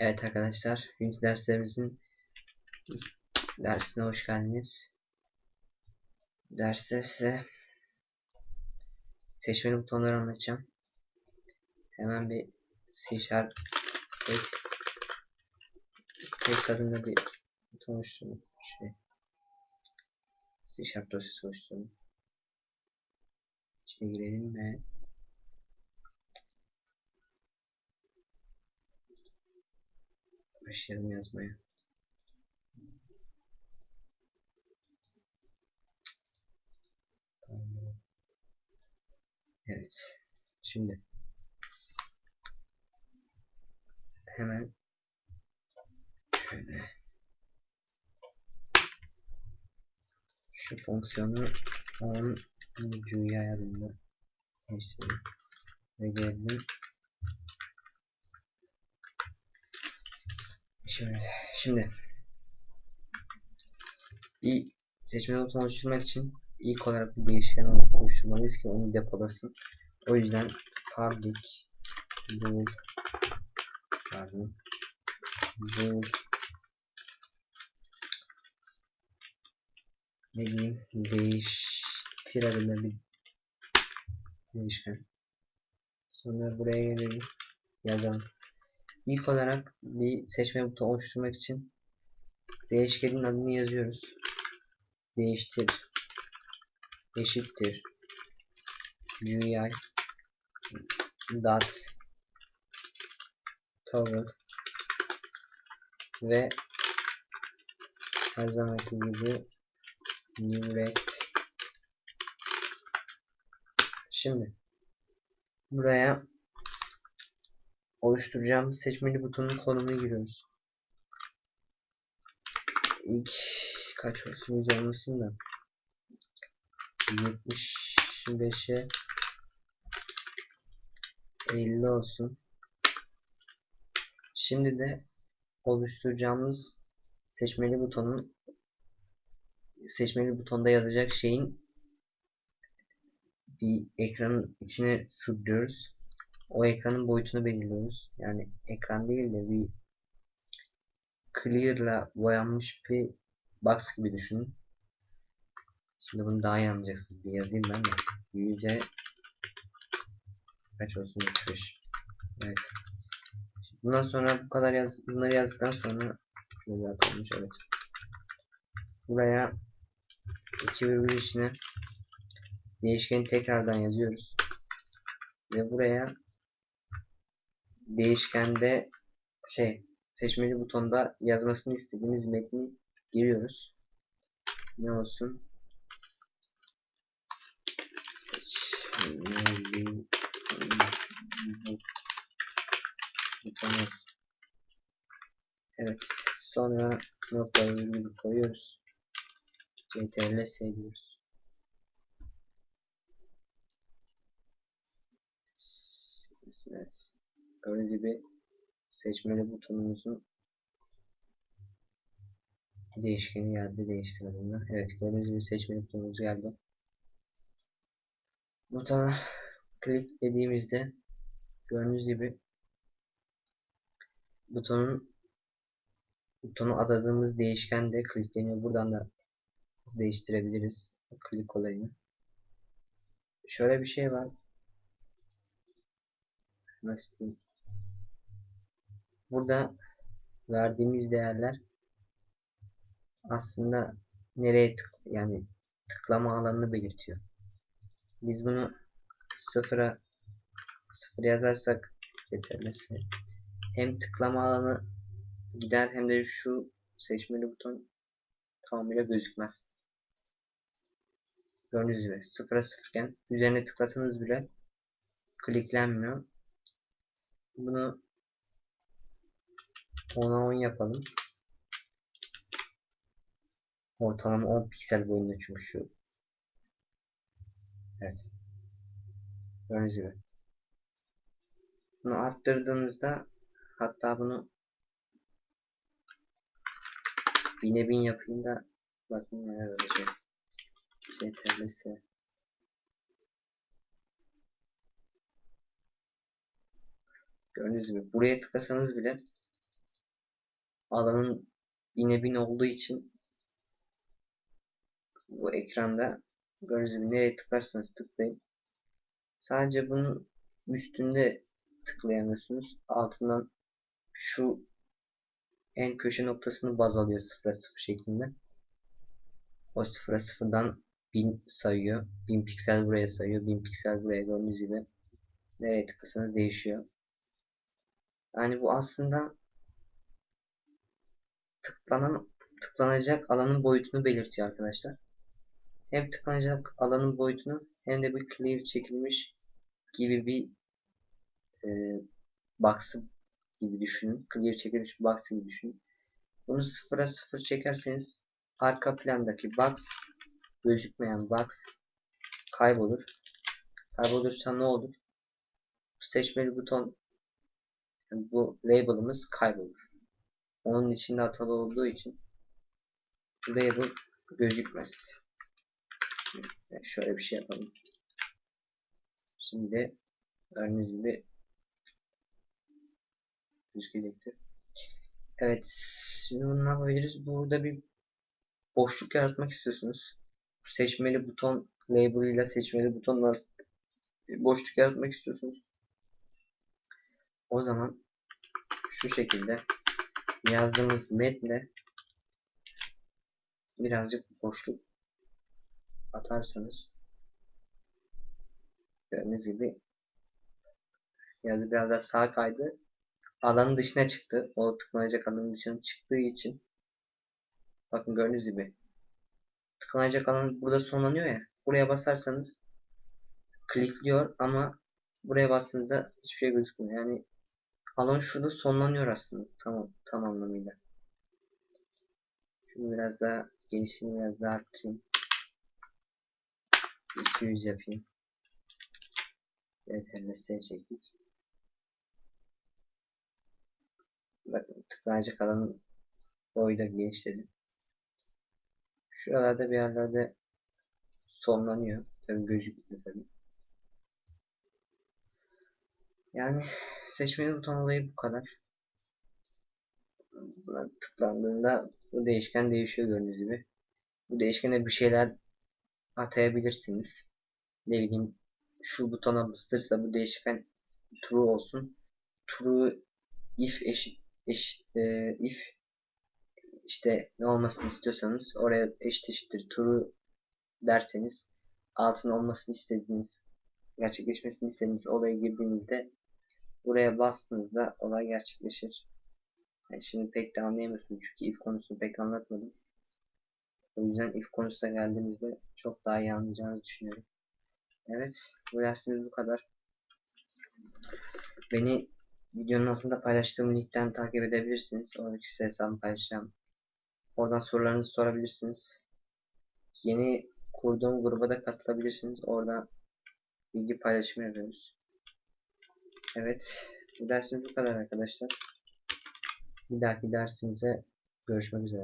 Evet arkadaşlar, Unity derslerimizin dersine hoş geldiniz. Derste size seçmeli butonları anlatacağım. Hemen bir C Sharp Paste Paste adında bir buton oluşturdum. Şey, C dosyası oluşturdum. İçine girelim ve başlayalım yazmaya. Evet. Şimdi hemen şöyle şu fonksiyonu on ayarında değiştirelim ve gelelim Şöyle, şimdi bir seçme butonu oluşturmak için ilk olarak bir değişken oluşturmalıyız ki onu depolasın. O yüzden public bool pardon bool ne diyeyim değiştir adında bir değişken. Sonra buraya gelelim yazalım. İlk olarak bir seçme butonu oluşturmak için değişkenin adını yazıyoruz. Değiştir. Eşittir. GUI dot toggle ve her zamanki gibi new rect şimdi buraya oluşturacağımız seçmeli butonun konumunu giriyoruz. İlk kaç olsun 100 olmasın da 75'e 50 olsun. Şimdi de oluşturacağımız seçmeli butonun seçmeli butonda yazacak şeyin bir ekranın içine sürdürüyoruz. O ekranın boyutunu belirliyoruz. Yani ekran değil de bir clear'la boyanmış bir box gibi düşünün. Şimdi bunu daha iyi anlayacaksınız. Bir yazayım ben de. Yüze kaç olsun 75. Evet. Şimdi bundan sonra bu kadar yaz bunları yazdıktan sonra şöyle olmuş evet. Buraya iki virgül içine değişkeni tekrardan yazıyoruz. Ve buraya değişkende şey seçmeli butonda yazmasını istediğimiz metni giriyoruz. Ne olsun? Seçmeli buton. Evet. Sonra noktayı virgül koyuyoruz. CTRL S diyoruz. Evet. Gördüğünüz gibi seçmeli butonumuzun değişkeni geldi değiştirdiğinde. Evet gördüğünüz gibi seçmeli butonumuz geldi. Butona kliklediğimizde gördüğünüz gibi butonun butonu adadığımız değişken de klikleniyor. Buradan da değiştirebiliriz klik olayını. Şöyle bir şey var. Nasıl diyeyim? Burada verdiğimiz değerler aslında nereye tık yani tıklama alanını belirtiyor. Biz bunu sıfıra sıfır yazarsak getirmesi hem tıklama alanı gider hem de şu seçmeli buton tamamıyla gözükmez. Gördüğünüz gibi sıfıra sıfırken üzerine tıklasanız bile kliklenmiyor. Bunu 10'a 10 yapalım. Ortalama 10 piksel boyunda çünkü şu. Evet. Gördüğünüz gibi. Bunu arttırdığınızda hatta bunu bine bin yapayım da bakın neler olacak. CTRL Gördüğünüz gibi buraya tıklasanız bile alanın bine bin olduğu için bu ekranda gördüğünüz gibi nereye tıklarsanız tıklayın. Sadece bunun üstünde tıklayamıyorsunuz. Altından şu en köşe noktasını baz alıyor 0'a 0 şeklinde. O 0'a 0'dan 1000 sayıyor. 1000 piksel buraya sayıyor. 1000 piksel buraya gördüğünüz gibi. Nereye tıklasanız değişiyor. Yani bu aslında tıklanan tıklanacak alanın boyutunu belirtiyor arkadaşlar. Hem tıklanacak alanın boyutunu hem de bir clear çekilmiş gibi bir e, box'ı gibi düşünün. Clear çekilmiş bir box gibi düşünün. Bunu sıfıra sıfır çekerseniz arka plandaki box gözükmeyen box kaybolur. Kaybolursa ne olur? Seçmeli buton bu label'ımız kaybolur. Onun içinde hatalı olduğu için label gözükmez. Şöyle bir şey yapalım. Şimdi gördüğünüz gibi gözükecektir. Evet. Şimdi bunu ne yapabiliriz? Burada bir boşluk yaratmak istiyorsunuz. Seçmeli buton label ile seçmeli buton arasında boşluk yaratmak istiyorsunuz. O zaman şu şekilde yazdığımız metne birazcık boşluk atarsanız gördüğünüz gibi yazı biraz daha sağa kaydı. Alanın dışına çıktı. O tıklanacak alanın dışına çıktığı için bakın gördüğünüz gibi tıklanacak alan burada sonlanıyor ya. Buraya basarsanız klikliyor ama buraya bastığınızda hiçbir şey gözükmüyor. Yani alan şurada sonlanıyor aslında. Tamam, tam anlamıyla. Şunu biraz daha genişliğini biraz daha arttırayım. 200 yapayım. Evet, MS'ye çektik. Bakın tıklanacak alanın boyu da genişledi. Şuralarda bir yerlerde sonlanıyor. Tabii gözükmüyor tabii. Yani seçmeli buton olayı bu kadar. Buna tıklandığında bu değişken değişiyor gördüğünüz gibi. Bu değişkene bir şeyler atayabilirsiniz. Ne bileyim şu butona bastırsa bu değişken true olsun. True if eşit eşit e, if işte ne olmasını istiyorsanız oraya eşit eşittir true derseniz altın olmasını istediğiniz gerçekleşmesini istediğiniz olaya girdiğinizde buraya bastığınızda olay gerçekleşir. Yani şimdi pek de anlayamıyorsunuz çünkü if konusunu pek anlatmadım. O yüzden if konusuna geldiğimizde çok daha iyi anlayacağınızı düşünüyorum. Evet, bu dersimiz bu kadar. Beni videonun altında paylaştığım linkten takip edebilirsiniz. Oradaki size hesabımı paylaşacağım. Oradan sorularınızı sorabilirsiniz. Yeni kurduğum gruba da katılabilirsiniz. Orada bilgi paylaşımı yapıyoruz. Evet, bu dersimiz bu kadar arkadaşlar. Bir dahaki dersimize görüşmek üzere.